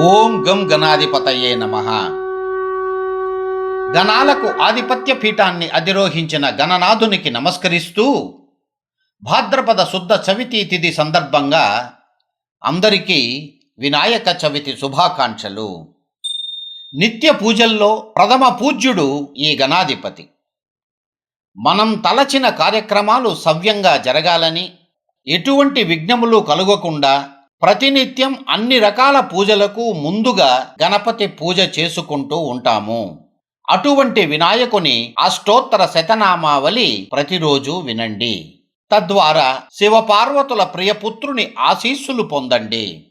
ఓం గం గణాధిపతయే నమ. గణాలకు ఆధిపత్య పీఠాన్ని అధిరోహించిన గణనాథునికి నమస్కరిస్తూ భాద్రపద శుద్ధ చవితి తిథి సందర్భంగా అందరికీ వినాయక చవితి శుభాకాంక్షలు. నిత్య పూజల్లో ప్రథమ పూజ్యుడు ఈ గణాధిపతి. మనం తలచిన కార్యక్రమాలు సవ్యంగా జరగాలని ఎటువంటి విఘ్నములు కలుగకుండా ప్రతినిత్యం అన్ని రకాల పూజలకు ముందుగా గణపతి పూజ చేసుకుంటూ ఉంటాము. అటువంటి వినాయకుని అష్టోత్తర శతనామావళి ప్రతిరోజు వినండి. తద్వారా శివపార్వతుల ప్రియపుత్రుని ఆశీస్సులు పొందండి.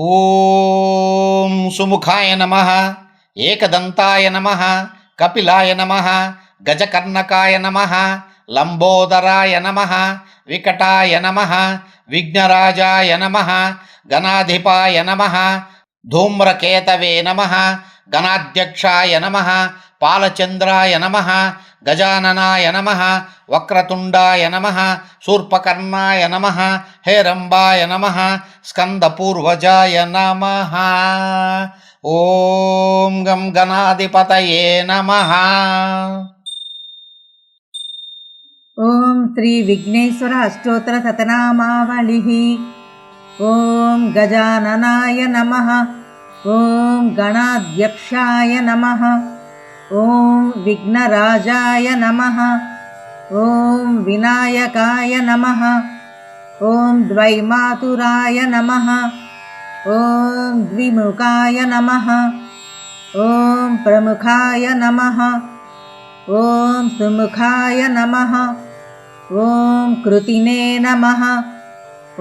ఓం సుముఖాయ నమ ఏకదంతాయ నమ కపిలాయ నమ గజకర్ణకాయ నమ లంబోదరాయ నమ వికటాయ నమ విఘ్నరాజాయ నమ గణాధిపాయ నమ ధూమ్రకేతవే నమ గణాధ్యక్షాయ నమ పాలచంద్రాయ నమ గజాననాయ నమ వక్రతుండాయ నమ శూర్పకర్ణాయ నమ హేరంబాయ నమ స్కందపూర్వజాయ నమ. ఓం గం గణాధిపతయే నమ. ॐ श्रीविघ्नेश्वर अष्टोत्तर शतनामावलिः ॐ गजाननाय नमः। ॐ गणाध्यक्षाय नमः। ॐ विघ्नराजाय नमः। ॐ विनायकाय नमः। ॐ द्वैमातुराय नमः। ॐ द्विमुखाय नमः। ॐ प्रमुखाय नमः। ॐ सुमुखाय नमः। ॐ कृतिने नमः।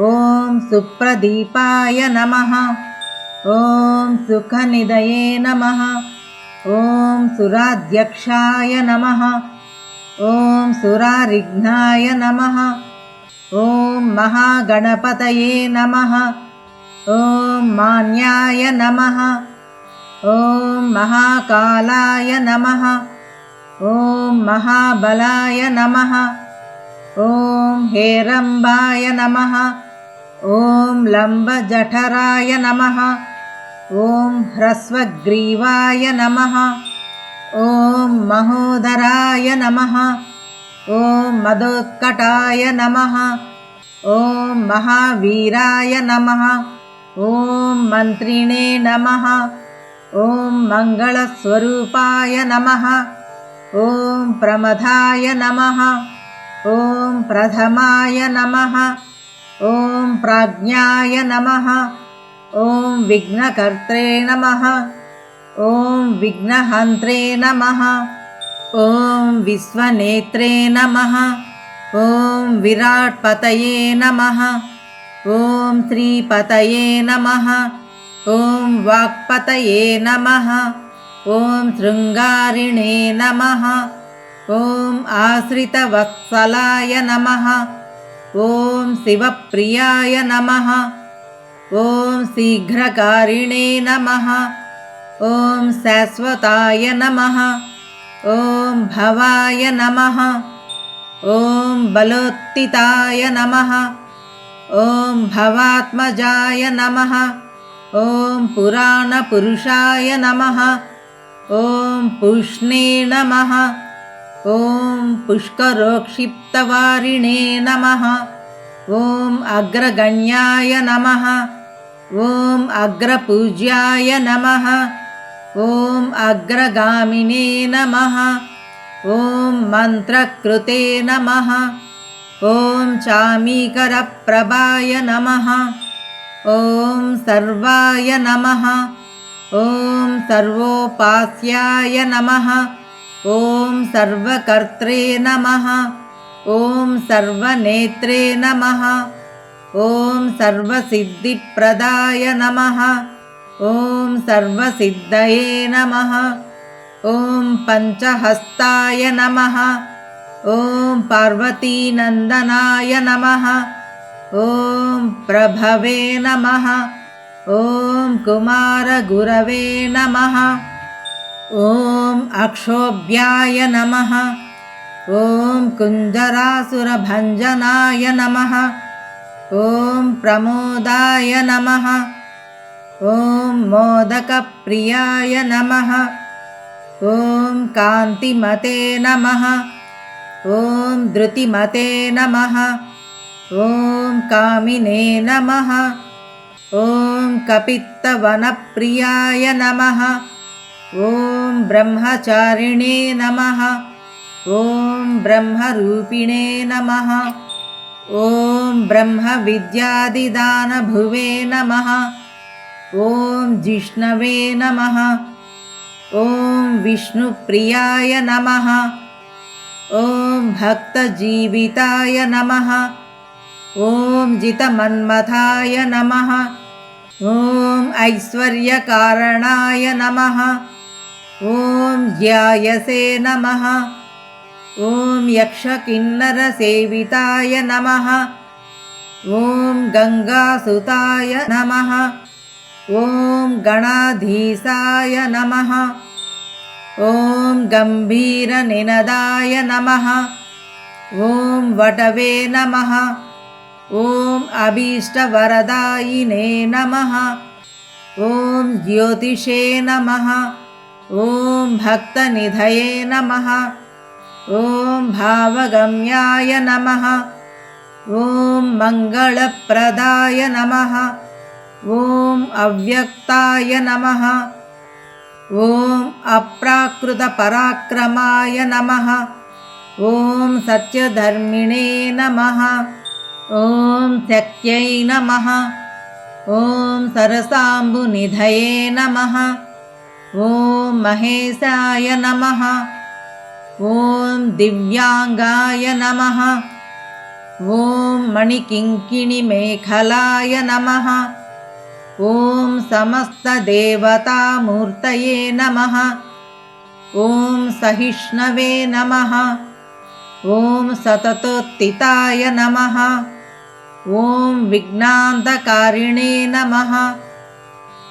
ॐ सुप्रदीपाय नमः। ॐ सुखनिदये नमः। ॐ सुराध्यक्षाय नमः। ॐ सुरारिघ्नाय नमः। ॐ महागणपतये नमः। ॐ मान्याय नमः। ॐ महाकालाय नमः। ॐ महाबलाय नमः ॐ हेरम्बाय नमः। ॐ लम्बजठराय नमः। ॐ ह्रस्वग्रीवाय नमः। ॐ महोदराय नमः। ॐ मदोत्कटाय नमः। ॐ महावीराय नमः। ॐ मन्त्रिणे नमः। ॐ मङ्गलस्वरूपाय नमः। ॐ प्रमथाय नमः ॐ प्रथमाय नमः। ॐ प्राज्ञाय नमः। ॐ विघ्नकर्त्रे नमः। ॐ विघ्नहन्त्रे नमः। ॐ विश्वनेत्रे नमः। ॐ विराट्पतये नमः। ॐ श्रीपतये नमः। ॐ वाक्पतये नमः। ॐ शृङ्गारिणे नमः ॐ आश्रितवत्सलाय नमः। ॐ शिवप्रियाय नमः। ॐ शीघ्रकारिणे नमः। ॐ शाश्वताय नमः। ॐ भवाय नमः। ॐ बलोत्थिताय नमः। ॐ भवात्मजाय नमः। ॐ पुराणपुरुषाय नमः। ॐ पुष्णे नमः। ॐ पुष्करोक्षिप्तवारिणे नमः। ॐ अग्रगण्याय नमः। ॐ अग्रपूज्याय नमः। ॐ अग्रगामिने नमः। ॐ मन्त्रकृते नमः। ॐ चामीकरप्रभाय नमः। ॐ सर्वाय नमः। ॐ सर्वोपास्याय नमः ॐ सर्वकर्त्रे नमः। ॐ सर्वनेत्रे नमः। ॐ सर्वसिद्धिप्रदाय नमः। ॐ सर्वसिद्धये नमः। ॐ पञ्चहस्ताय नमः। ॐ पार्वतीनन्दनाय नमः। ॐ प्रभवे नमः। ॐ कुमारगुरवे नमः ॐ अक्षोभ्याय नमः। ॐ कुञ्जरासुरभञ्जनाय नमः। ॐ प्रमोदाय नमः। ॐ मोदकप्रियाय नमः। ॐ कान्तिमते नमः। ॐ धृतिमते नमः। ॐ कामिने नमः। ॐ कपित्तवनप्रियाय नमः ॐ ब्रह्मचारिणे नमः। ॐ ब्रह्मरूपिणे नमः। ॐ ब्रह्मविद्यादिदानभुवे नमः। ॐ जिष्णवे नमः। ॐ विष्णुप्रियाय नमः। ॐ भक्तजीविताय नमः। ॐ जितमन्मथाय नमः। ॐ ऐश्वर्यकारणाय नमः ॐ ज्यायसे नमः। ॐ यक्षकिन्नरसेविताय नमः। ॐ गङ्गासुताय नमः। ॐ गणाधीशाय नमः। ॐ गम्भीरनिनदाय नमः। ॐ वटवे नमः। ॐ अभीष्टवरदायिने नमः। ॐ ज्योतिषे नमः ॐ भक्तनिधये नमः। ॐ भावगम्याय नमः। ॐ मङ्गलप्रदाय नमः। ॐ अव्यक्ताय नमः। ॐ अप्राकृतपराक्रमाय नमः। ॐ सत्यधर्मिणे नमः। ॐ शक्यै नमः। ॐ सरसाम्बुनिधये नमः। ॐ महेशाय नमः। ॐ दिव्याङ्गाय नमः। ॐ मणिकिङ्किणिमेखलाय नमः। ॐ समस्तदेवतामूर्तये नमः। ॐ सहिष्णवे नमः। ॐ सततोत्थिताय नमः। ॐ विघ्नान्धकारिणे नमः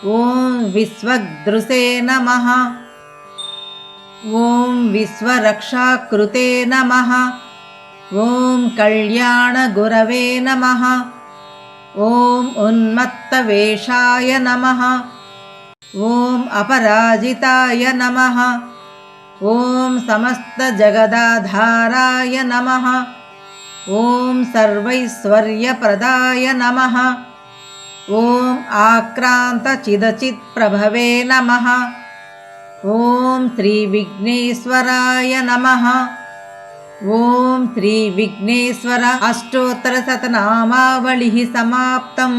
ॐ विश्वदृशे नमः। ॐ विश्वरक्षाकृते नमः। ॐ कल्याणगुरवे नमः। ॐ उन्मत्तवेषाय नमः। ॐ अपराजिताय नमः। ॐ समस्तजगदाधाराय नमः। ॐ सर्वैश्वर्यप्रदाय नमः ॐ आक्रान्तचिदचित्प्रभवे नमः ॐ श्रीविघ्नेश्वराय नमः ॐ श्रीविघ्नेश्वर अष्टोत्तरशतनामावलिः समाप्तम्